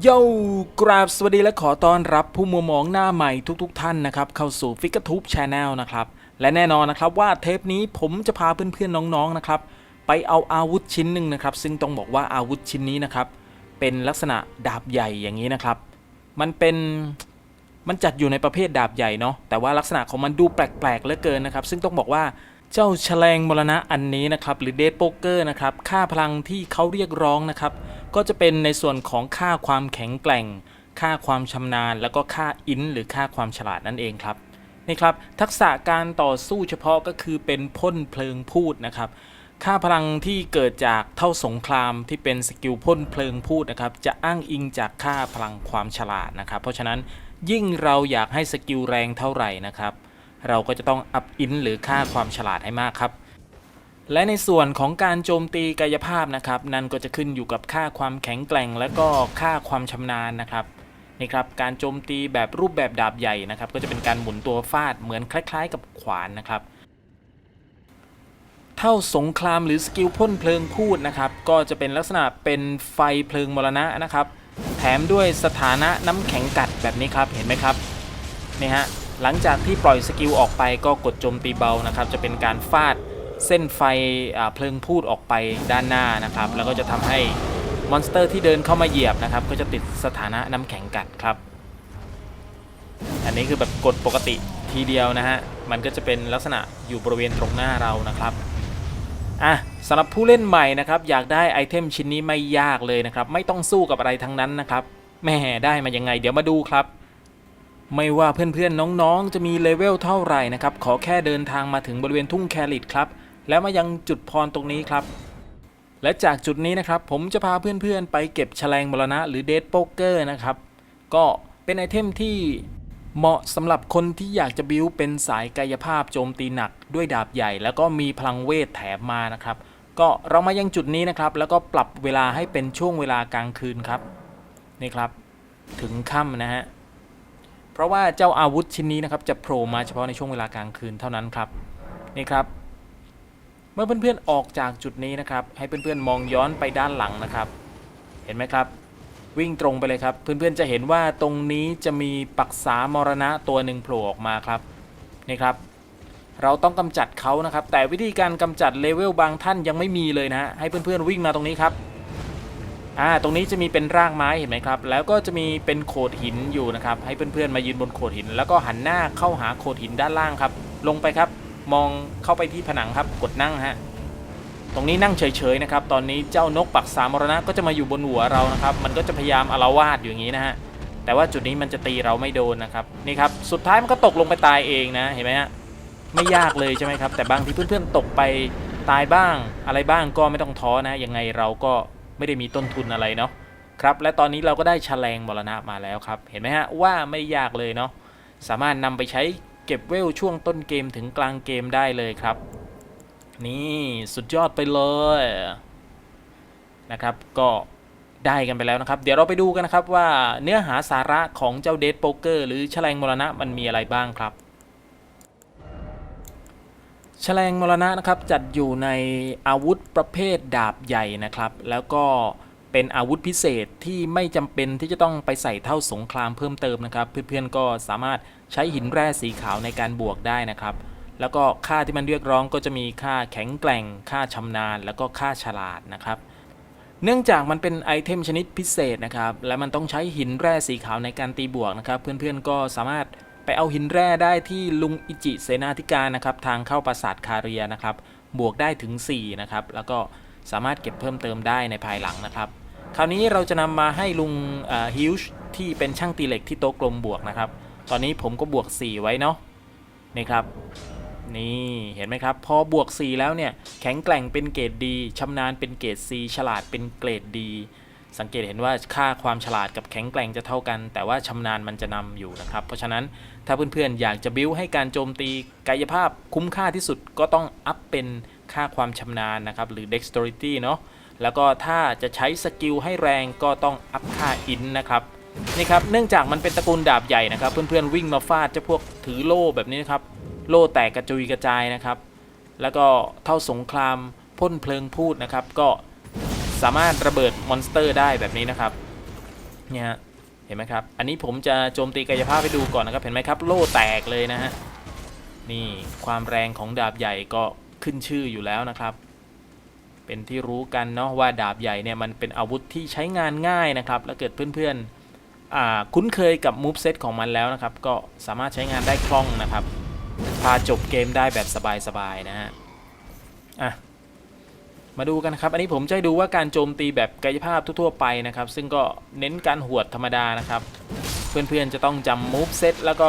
โย่กราบสวัสดีและขอต้อนรับผู้มัวมองหน้าใหม่ทุกๆทท่านนะครับ เข้าสู่ฟิก r ทูบช Channel นะครับ และแน่นอนนะครับว่าเทปนี้ผมจะพาเพื่อนๆน้องๆนะครับ ไปเอาอาวุธชิ้นหนึ่งนะครับ ซึ่งต้องบอกว่าอาวุธชิ้นนี้นะครับ เป็นลักษณะดาบใหญ่อย่างนี้นะครับ มันเป็นมันจัดอยู่ในประเภทดาบใหญ่เนาะแต่ว่าลักษณะของมันดูแปลกๆเหลือเกินนะครับ ซึ่งต้องบอกว่า เจ้าแฉลงมรณะอันนี้นะครับหรือเด d โป๊กเกอร์นะครับค่าพลังที่เขาเรียกร้องนะครับก็จะเป็นในส่วนของค่าความแข็งแกร่ง ค่าความชำนาญ แล้วก็ค่าอินหรือค่าความฉลาดนั่นเองครับนี่ครับทักษะการต่อสู้เฉพาะก็คือเป็นพ่นเพลิงพูดนะครับค่าพลังที่เกิดจากเท่าสงครามที่เป็นสกิลพ่นเพลิงพูดนะครับจะอ้างอิงจากค่าพลังความฉลาดนะครับเพราะฉะนั้นยิ่งเราอยากให้สกิลแรงเท่าไหร่นะครับ เราก็จะต้องอัพอินหรือค่าความฉลาดให้มากครับและในส่วนของการโจมตีกายภาพนะครับ นั่นก็จะขึ้นอยู่กับค่าความแข็งแกร่ง และก็ค่าความชำนาญนะครับนี่ครับการโจมตีแบบรูปแบบดาบใหญ่นะครับ ก็จะเป็นการหมุนตัวฟาดเหมือนคล้าย ๆ กับขวานนะครับ เท่าสงครามหรือสกิลพ่นเพลิงพูดนะครับ ก็จะเป็นลักษณะเป็นไฟเพลิงมรณะนะครับ แถมด้วยสถานะน้ำแข็งกัดแบบนี้ครับเห็นไหมครับนี่ฮะ หลังจากที่ปล่อยสกิลออกไปก็กดโจมตีเบานะครับ จะเป็นการฟาดเส้นไฟเพลิงพูดออกไปด้านหน้านะครับ แล้วก็จะทำให้มอนสเตอร์ที่เดินเข้ามาเหยียบนะครับ ก็จะติดสถานะน้ำแข็งกัดครับ อันนี้คือแบบกดปกติทีเดียวนะฮะ มันก็จะเป็นลักษณะอยู่บริเวณตรงหน้าเรานะครับอะสำหรับผู้เล่นใหม่นะครับ อยากได้ไอเทมชิ้นนี้ไม่ยากเลยนะครับ ไม่ต้องสู้กับอะไรทั้งนั้นนะครับแม่ได้มายังไง เดี๋ยวมาดูครับ ไม่ว่าเพื่อนๆน้องๆ จะมีเลเวลเท่าไหร่นะครับ ขอแค่เดินทางมาถึงบริเวณทุ่งแคริตครับ แล้วมายังจุดพรตรงนี้ครับ และจากจุดนี้นะครับ ผมจะพาเพื่อนๆ ไปเก็บแฉลงมรณะหรือเดดโป๊กเกอร์นะครับ ก็เป็นไอเทมที่เหมาะสำหรับคนที่อยากจะบิวเป็นสายกายภาพโจมตีหนักด้วยดาบใหญ่ แล้วก็มีพลังเวทแถมมานะครับ ก็เรามายังจุดนี้นะครับ แล้วก็ปรับเวลาให้เป็นช่วงเวลากลางคืนครับ นี่ครับ ถึงค่ำนะฮะ เพราะว่าเจ้าอาวุธชิ้นนี้นะครับจะโผล่มาเฉพาะในช่วงเวลากลางคืนเท่านั้นครับนี่ครับ เมื่อเพื่อนๆออกจากจุดนี้นะครับ ให้เพื่อนๆมองย้อนไปด้านหลังนะครับ เห็นไหมครับ วิ่งตรงไปเลยครับ เพื่อนๆจะเห็นว่าตรงนี้จะมีปักษามรณะตัวหนึ่งโผล่ออกมาครับนี่ครับ เราต้องกำจัดเขานะครับ แต่วิธีการกำจัดเลเวลบางท่านยังไม่มีเลยนะฮะให้เพื่อนๆวิ่งมาตรงนี้ครับ อ่าตรงนี้จะมีเป็นรากไม้เห็นไหมครับ แล้วก็จะมีเป็นโขดหินอยู่นะครับ ให้เพื่อนๆมายืนบนโขดหิน แล้วก็หันหน้าเข้าหาโขดหินด้านล่างครับ ลงไปครับ มองเข้าไปที่ผนังครับ กดนั่งฮะ ตรงนี้นั่งเฉยๆนะครับ ตอนนี้เจ้านกปักษามรณะก็จะมาอยู่บนหัวเรานะครับ มันก็จะพยายามอาละวาดอยู่อย่างนี้นะฮะ แต่ว่าจุดนี้มันจะตีเราไม่โดนนะครับ นี่ครับ สุดท้ายมันก็ตกลงไปตายเองนะ เห็นไหมฮะ ไม่ยากเลยใช่ไหมครับ แต่บางทีเพื่อนๆตกไปตายบ้าง อะไรบ้างก็ไม่ต้องท้อนะ ยังไงเราก็ ไม่ได้มีต้นทุนอะไรเนาะครับและตอนนี้เราก็ได้แฉลงมรณะมาแล้วครับ เห็นไหมฮะว่าไม่ยากเลยเนาะสามารถนำไปใช้เก็บเวลช่วงต้นเกมถึงกลางเกมได้เลยครับ นี่สุดยอดไปเลยนะครับก็ได้กันไปแล้วนะครับ เดี๋ยวเราไปดูกันนะครับว่าเนื้อหาสาระของเจ้าเดดโป๊กเกอร์หรือแฉลงมรณะมันมีอะไรบ้างครับ แฉลงมรณะนะครับจัดอยู่ในอาวุธประเภทดาบใหญ่นะครับ แล้วก็เป็นอาวุธพิเศษที่ไม่จำเป็นที่จะต้องไปใส่เท่าสงครามเพิ่มเติมนะครับ เพื่อนๆก็สามารถใช้หินแร่สีขาวในการบวกได้นะครับ แล้วก็ค่าที่มันเรียกร้องก็จะมีค่าแข็งแกร่ง ค่าชำนาญ แล้วก็ค่าฉลาดนะครับ เนื่องจากมันเป็นไอเทมชนิดพิเศษนะครับ และมันต้องใช้หินแร่สีขาวในการตีบวกนะครับ เพื่อนๆก็สามารถ ไปเอาหินแร่ได้ที่ลุงอิจิเสนาธิการนะครับ ทางเข้าปราสาทคาเรียนะครับ บวกได้ถึง 4 นะครับ แล้วก็สามารถเก็บเพิ่มเติมได้ในภายหลังนะครับ คราวนี้เราจะนำมาให้ลุงฮิวช์ที่เป็นช่างตีเหล็กที่โต๊ะกลมบวกนะครับ ตอนนี้ผมก็บวก 4 ไว้เนาะนี่ครับ นี่เห็นไหมครับ พอบวก 4 แล้วเนี่ย แข็งแกร่งเป็นเกรดดีชำนาญเป็นเกรด C ฉลาดเป็นเกรดดี สังเกตเห็นว่าค่าความฉลาดกับแข็งแกร่งจะเท่ากัน แต่ว่าชำนาญมันจะนำอยู่นะครับ เพราะฉะนั้นถ้าเพื่อนๆอยากจะบิ้วให้การโจมตีกายภาพคุ้มค่าที่สุดก็ต้องอัพเป็นค่าความชำนาญนะครับ หรือ dexterity เนาะแล้วก็ถ้าจะใช้สกิลให้แรงก็ต้องอัพค่าอินนะครับนี่ครับเนื่องจากมันเป็นตระกูลดาบใหญ่นะครับ เพื่อนๆวิ่งมาฟาดเจะพวกถือโล่แบบนี้นะครับโล่แตกกระจุยกระจายนะครับ แล้วก็เท่าสงครามพ่นเพลิงพูดนะครับ ก็ สามารถระเบิดมอนสเตอร์ได้แบบนี้นะครับเนี่ยเห็นไหมครับ อันนี้ผมจะโจมตีกายภาพให้ดูก่อนนะครับ เห็นไหมครับ โล่แตกเลยนะฮะ นี่ความแรงของดาบใหญ่ก็ขึ้นชื่ออยู่แล้วนะครับ เป็นที่รู้กันเนาะว่าดาบใหญ่เนี่ยมันเป็นอาวุธที่ใช้งานง่ายนะครับ แล้วเกิดเพื่อนๆคุ้นเคยกับมูฟเซตของมันแล้วนะครับ ก็สามารถใช้งานได้คล่องนะครับ พาจบเกมได้แบบสบายๆนะฮะ อะ มาดูกันนะครับ อันนี้ผมจะดูว่าการโจมตีแบบกายภาพทั่วๆไปนะครับ ซึ่งก็เน้นการหวดธรรมดานะครับ เพื่อนๆจะต้องจำมูฟเซตแล้วก็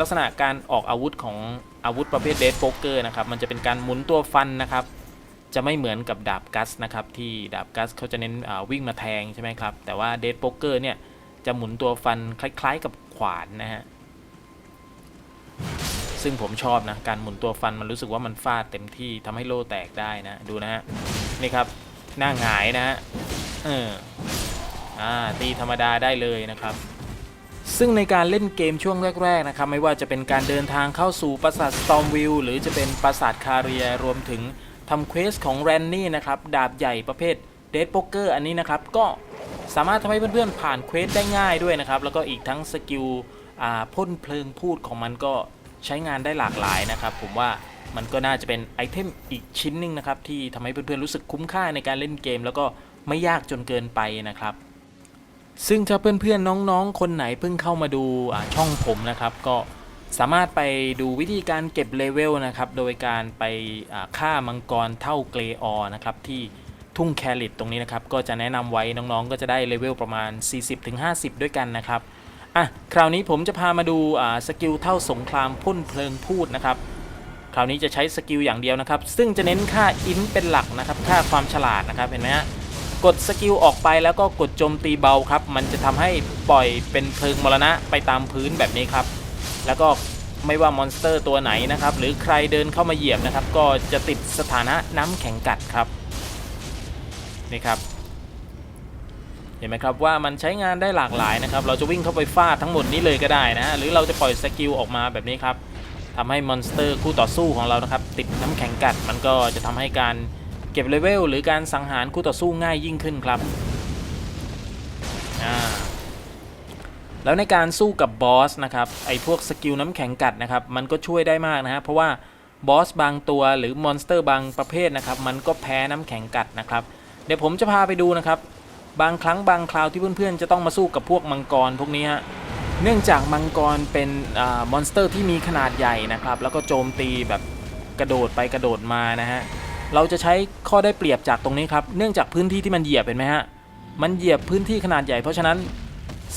ลักษณะการออกอาวุธของอาวุธประเภทเด d โป๊กเกอร์นะครับ มันจะเป็นการหมุนตัวฟันนะครับ จะไม่เหมือนกับดาบกัสนะครับ ที่ดาบกัสเขาจะเน้นวิ่งมาแทงใช่ไหมครับ แต่ว่าเด d โป๊กเกอร์เนี่ยจะหมุนตัวฟันคล้ายๆกับขวานนะฮะ ซึ่งผมชอบนะ การหมุนตัวฟันมันรู้สึกว่ามันฟาดเต็มที่ทำให้โล่แตกได้นะ ดูนะฮะ นี่ครับหน้าหงายนะฮะเอออ่าตีธรรมดาได้เลยนะครับ ซึ่งในการเล่นเกมช่วงแรก ๆ นะครับ ไม่ว่าจะเป็นการเดินทางเข้าสู่ปราสาท Stormville หรือจะเป็นปราสาทคาเรียรวมถึงทำเควสของแรนนี่นะครับ ดาบใหญ่ประเภทเด d โป๊กเกอร์อันนี้นะครับ ก็สามารถทำให้เพื่อนๆผ่านเควสได้ง่ายด้วยนะครับ แล้วก็อีกทั้งสกิลอ่าพ่นเพลิงพูดของมันก็ใช้งานได้หลากหลายนะครับ ผมว่า มันก็น่าจะเป็นไอเทมอีกชิ้นหนึ่งนะครับที่ทำให้เพื่อนๆรู้สึกคุ้มค่าในการเล่นเกม แล้วก็ไม่ยากจนเกินไปนะครับ ซึ่งถ้าเพื่อนๆน้องๆ คนไหนเพิ่งเข้ามาดูช่องผมนะครับ ก็สามารถไปดูวิธีการเก็บเลเวลนะครับ โดยการไปฆ่ามังกรเท่าเกรออนะครับที่ทุ่งแคลิตตรงนี้นะครับ ก็จะแนะนำไว้น้องๆ ก็จะได้เลเวลประมาณ 40-50 ด้วยกันนะครับอะคราวนี้ผมจะพามาดูสกิลเท่าสงครามพ่นเพลิงพูดนะครับ คราวนี้จะใช้สกิลอย่างเดียวนะครับ ซึ่งจะเน้นค่าอินเป็นหลักนะครับค่าความฉลาดนะครับเห็นไหมฮะกดสกิลออกไปแล้วก็กดโจมตีเบาครับ มันจะทำให้ปล่อยเป็นเพลิงมรณะไปตามพื้นแบบนี้ครับ แล้วก็ไม่ว่ามอนสเตอร์ตัวไหนนะครับ หรือใครเดินเข้ามาเหยียบนะครับ ก็จะติดสถานะน้ำแข็งกัดครับ นี่ครับ เห็นไหมครับว่ามันใช้งานได้หลากหลายนะครับ เราจะวิ่งเข้าไปฟาดทั้งหมดนี้เลยก็ได้นะ หรือเราจะปล่อยสกิลออกมาแบบนี้ครับ ทำให้มอนสเตอร์คู่ต่อสู้ของเรานะครับ ติดน้ำแข็งกัดมันก็จะทำให้การเก็บเลเวลหรือการสังหารคู่ต่อสู้ง่ายยิ่งขึ้นครับแล้วในการสู้กับบอสนะครับไอ้พวกสกิลน้ำแข็งกัดนะครับมันก็ช่วยได้มากนะฮะเพราะว่าบอสบางตัวหรือมอนสเตอร์บางประเภทนะครับมันก็แพ้น้ำแข็งกัดนะครับเดี๋ยวผมจะพาไปดูนะครับบางครั้งบางคราวที่เพื่อนๆจะต้องมาสู้กับพวกมังกรพวกนี้ฮะ เนื่องจากมังกรเป็นอมอนสเตอร์ที่มีขนาดใหญ่นะครับ แล้วก็โจมตีแบบกระโดดไปกระโดดมานะฮะ เราจะใช้ข้อได้เปรียบจากตรงนี้ครับ เนื่องจากพื้นที่ที่มันเหยียบเห็นไหมฮะ มันเหยียบพื้นที่ขนาดใหญ่ เพราะฉะนั้น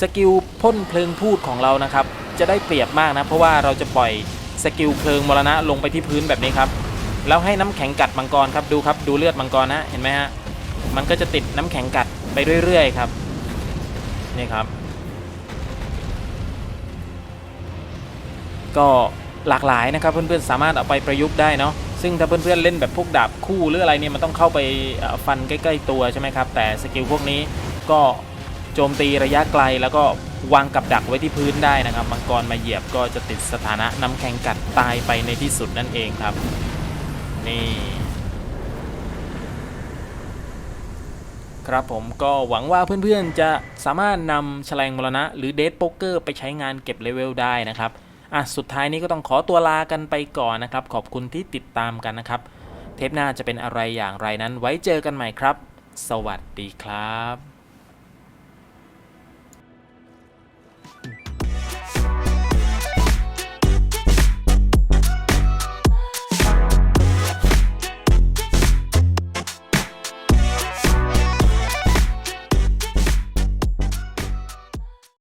สกิลพ่นเพลิงพูดของเรานะครับ จะได้เปรียบมากนะ เพราะว่าเราจะปล่อยสกิลเพลิงมรณะลงไปที่พื้นแบบนี้ครับ แล้วให้น้ำแข็งกัดมังกรครับ ดูครับ ดูเลือดมังกรนะ เห็นไหมฮะ มันก็จะติดน้ำแข็งกัดไปเรื่อยๆครับ นี่ครับ ก็หลากหลายนะครับเพื่อนๆสามารถเอาไปประยุกต์ได้เนาะซึ่งถ้าเพื่อนๆเล่นแบบพวกดาบคู่หรืออะไรเนี่ยมันต้องเข้าไปฟันใกล้ๆตัวใช่ไหมครับแต่สกิลพวกนี้ก็โจมตีระยะไกลแล้วก็วางกับดักไว้ที่พื้นได้นะครับ มังกรมาเหยียบก็จะติดสถานะน้ำแข็งกัดตายไปในที่สุดนั่นเองครับ นี่ ครับผมก็หวังว่าเพื่อนๆจะสามารถนำแฉลงมรณะ หรือเดทโป๊กเกอร์ไปใช้งานเก็บเลเวลได้นะครับ อะสุดท้ายนี้ก็ต้องขอตัวลากันไปก่อนนะครับ ขอบคุณที่ติดตามกันนะครับ เทปหน้าจะเป็นอะไรอย่างไรนั้นไว้เจอกันใหม่ครับ สวัสดีครับ